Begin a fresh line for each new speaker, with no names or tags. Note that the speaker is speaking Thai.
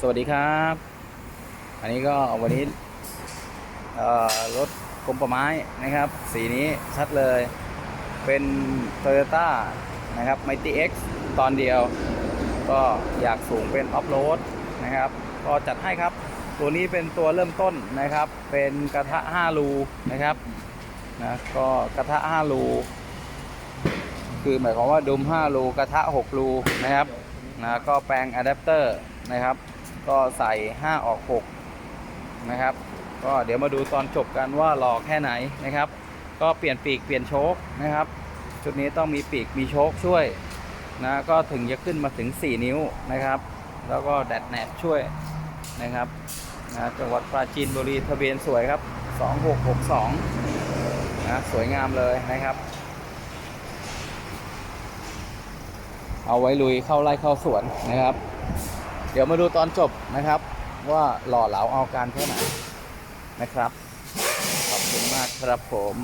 สวัสดีครับ อันนี้ก็วันนี้รถกรมป่าไม้นะครับ สีนี้ชัดเลย เป็น Toyota นะครับ Mighty X ตอนเดียว ก็อยากสูงเป็นออฟโรดนะครับ ก็จัดให้ครับ ตัวนี้เป็นตัวเริ่มต้นนะครับ เป็นกระทะ 5 รูนะครับนะก็กระทะ 5 รู คือหมายความว่าดุม 5 รู กระทะ 6 รูนะครับ นะก็แปลงอะแดปเตอร์นะครับ ก็ใส่ 5 ออก 6 นะครับ ก็เดี๋ยวมาดูตอนจบกันว่าหล่อแค่ไหนนะครับ ก็เปลี่ยนปีกเปลี่ยนโชคนะครับ ชุดนี้ต้องมีปีกมีโชคช่วยนะก็ถึงจะขึ้นมาถึง 4 นิ้วนะครับ แล้วก็แดดแนบช่วยนะครับนะจังหวัดปราจีนบุรีทะเบียนสวยครับ 2662นะสวยงามเลยนะครับ เอาไว้ลุยเข้าไร่เข้าสวนนะครับ เดี๋ยวมาดูตอนจบนะครับ ว่าหล่อเหลาเอาการแค่ไหนนะครับ ขอบคุณมากครับผม